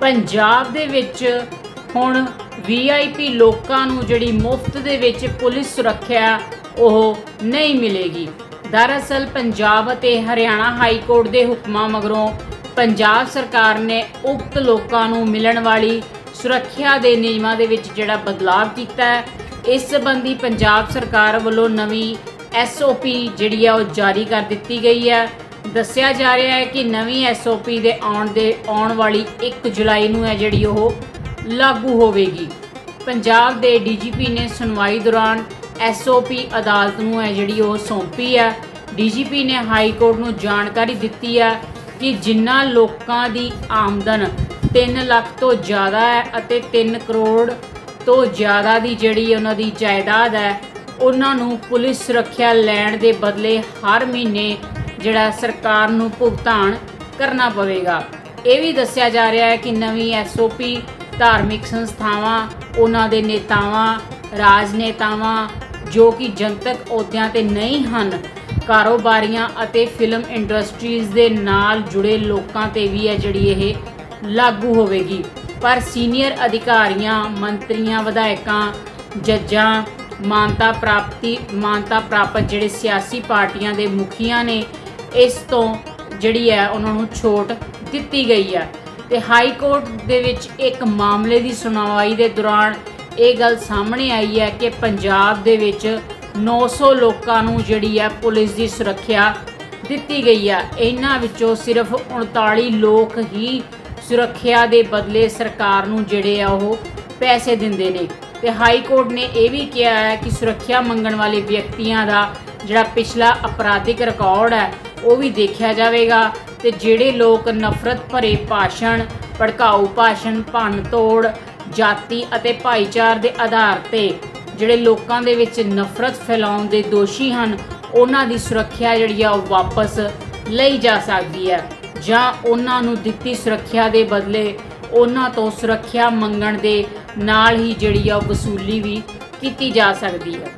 ਪੰਜਾਬ ਦੇ ਵਿੱਚ ਹੁਣ ਵੀਆਈਪੀ ਲੋਕਾਂ ਨੂੰ ਜਿਹੜੀ ਮੁਫਤ ਦੇ ਵਿੱਚ ਪੁਲਿਸ ਸੁਰੱਖਿਆ ਉਹ ਨਹੀਂ ਮਿਲੇਗੀ। ਦਰਅਸਲ ਪੰਜਾਬ ਅਤੇ ਹਰਿਆਣਾ ਹਾਈ ਕੋਰਟ ਦੇ ਹੁਕਮਾਂ ਮਗਰੋਂ ਪੰਜਾਬ ਸਰਕਾਰ ਨੇ ਉਕਤ ਲੋਕਾਂ ਨੂੰ ਮਿਲਣ ਵਾਲੀ ਸੁਰੱਖਿਆ ਦੇ ਨਿਯਮਾਂ ਦੇ ਵਿੱਚ ਜਿਹੜਾ ਬਦਲਾਅ ਕੀਤਾ ਹੈ, ਇਸ ਸੰਬੰਧੀ ਪੰਜਾਬ ਸਰਕਾਰ ਵੱਲੋਂ ਨਵੀਂ ਐਸਓਪੀ ਜਿਹੜੀ ਆ ਉਹ ਜਾਰੀ ਕਰ ਦਿੱਤੀ ਗਈ ਹੈ। ਦੱਸਿਆ ਜਾ ਰਿਹਾ ਹੈ ਕਿ ਨਵੀਂ ਐਸਓਪੀ ਦੇ ਆਉਣ ਦੇ ਆਉਣ ਵਾਲੀ 1 ਜੁਲਾਈ ਨੂੰ ਹੈ ਜਿਹੜੀ ਉਹ ਲਾਗੂ ਹੋਵੇਗੀ। ਪੰਜਾਬ ਦੇ ਡੀਜੀਪੀ ਨੇ ਸੁਣਵਾਈ ਦੌਰਾਨ ਐਸਓਪੀ ਅਦਾਲਤ ਨੂੰ ਹੈ ਜਿਹੜੀ ਉਹ ਸੌਂਪੀ ਹੈ। ਡੀਜੀਪੀ ਨੇ ਹਾਈ ਕੋਰਟ ਨੂੰ ਜਾਣਕਾਰੀ ਦਿੱਤੀ ਹੈ ਕਿ ਜਿਨ੍ਹਾਂ ਲੋਕਾਂ ਦੀ ਆਮਦਨ 3 ਲੱਖ ਤੋਂ ਜ਼ਿਆਦਾ ਹੈ ਅਤੇ 3 ਕਰੋੜ ਤੋਂ ਜ਼ਿਆਦਾ ਦੀ ਜਿਹੜੀ ਉਹਨਾਂ ਦੀ ਜਾਇਦਾਦ ਹੈ, ਉਹਨਾਂ ਨੂੰ ਪੁਲਿਸ ਸੁਰੱਖਿਆ ਲੈਣ ਦੇ ਬਦਲੇ ਹਰ ਮਹੀਨੇ ਜਿਹੜਾ ਸਰਕਾਰ ਨੂੰ ਭੁਗਤਾਨ ਕਰਨਾ ਪਵੇਗਾ। ਇਹ ਵੀ ਦੱਸਿਆ ਜਾ ਰਿਹਾ ਹੈ ਕਿ ਨਵੀਂ ਐਸਓਪੀ ਧਾਰਮਿਕ ਸੰਸਥਾਵਾਂ, ਉਹਨਾਂ ਦੇ ਨੇਤਾਵਾਂ, ਰਾਜਨੇਤਾਵਾਂ, ਜੋ ਕਿ ਜਨਤਕ ਅਹੁਦਿਆਂ ਤੇ ਨਹੀਂ ਹਨ, ਕਾਰੋਬਾਰੀਆਂ ਅਤੇ ਫਿਲਮ ਇੰਡਸਟਰੀਜ਼ ਦੇ ਨਾਲ ਜੁੜੇ ਲੋਕਾਂ ਤੇ ਵੀ ਹੈ ਜਿਹੜੀ ਇਹ ਲਾਗੂ ਹੋਵੇਗੀ। ਪਰ ਸੀਨੀਅਰ ਅਧਿਕਾਰੀਆਂ, ਮੰਤਰੀਆਂ, ਵਿਧਾਇਕਾਂ, ਜੱਜਾਂ, ਮਾਨਤਾ ਪ੍ਰਾਪਤੀ, ਮਾਨਤਾ ਪ੍ਰਾਪਤ ਜਿਹੜੇ ਸਿਆਸੀ ਪਾਰਟੀਆਂ ਦੇ ਮੁਖੀਆਂ ਨੇ ਇਸ ਤੋਂ ਜਿਹੜੀ ਹੈ ਉਹਨਾਂ ਨੂੰ ਛੋਟ ਦਿੱਤੀ ਗਈ ਹੈ। ਤੇ ਹਾਈ ਕੋਰਟ ਦੇ ਵਿੱਚ ਇੱਕ ਮਾਮਲੇ ਦੀ ਸੁਣਵਾਈ ਦੇ ਦੌਰਾਨ ਇਹ ਗੱਲ ਸਾਹਮਣੇ ਆਈ ਹੈ ਕਿ ਪੰਜਾਬ ਦੇ ਵਿੱਚ 900 ਲੋਕਾਂ ਨੂੰ ਜਿਹੜੀ ਹੈ ਪੁਲਿਸ ਦੀ ਸੁਰੱਖਿਆ ਦਿੱਤੀ ਗਈ ਹੈ। ਇਹਨਾਂ ਵਿੱਚੋਂ ਸਿਰਫ 39 ਲੋਕ ਹੀ ਸੁਰੱਖਿਆ ਦੇ ਬਦਲੇ ਸਰਕਾਰ ਨੂੰ ਜਿਹੜੇ ਆ ਉਹ ਪੈਸੇ ਦਿੰਦੇ ਨੇ। ਤੇ ਹਾਈ ਕੋਰਟ ਨੇ ਇਹ ਵੀ ਕਿਹਾ ਹੈ ਕਿ ਸੁਰੱਖਿਆ ਮੰਗਣ ਵਾਲੇ ਵਿਅਕਤੀਆਂ ਦਾ ਜਿਹੜਾ ਪਿਛਲਾ ਅਪਰਾਧਿਕ ਰਿਕਾਰਡ ਹੈ ਉਹ ਵੀ ਦੇਖਿਆ ਜਾਵੇਗਾ। ਤੇ ਜਿਹੜੇ ਲੋਕ ਨਫ਼ਰਤ ਭਰੇ ਭਾਸ਼ਣ, ਭੜਕਾਊ ਭਾਸ਼ਣ ਭੰਨ ਤੋੜ ਜਾਤੀ ਅਤੇ ਭਾਈਚਾਰ ਦੇ ਆਧਾਰ ਤੇ ਜਿਹੜੇ ਲੋਕਾਂ ਦੇ ਵਿੱਚ ਨਫ਼ਰਤ ਫੈਲਾਉਣ ਦੇ ਦੋਸ਼ੀ ਹਨ, ਉਹਨਾਂ ਦੀ ਸੁਰੱਖਿਆ ਜਿਹੜੀ ਆ ਉਹ ਵਾਪਸ ਲਈ ਜਾ ਸਕਦੀ ਹੈ। ਜਾਂ ਉਹਨਾਂ ਨੂੰ ਦਿੱਤੀ ਸੁਰੱਖਿਆ ਦੇ ਬਦਲੇ ਉਹਨਾਂ ਤੋਂ ਸੁਰੱਖਿਆ ਮੰਗਣ ਦੇ ਨਾਲ ਹੀ ਜਿਹੜੀ ਆ ਉਹ ਵਸੂਲੀ ਵੀ ਕੀਤੀ ਜਾ ਸਕਦੀ ਹੈ।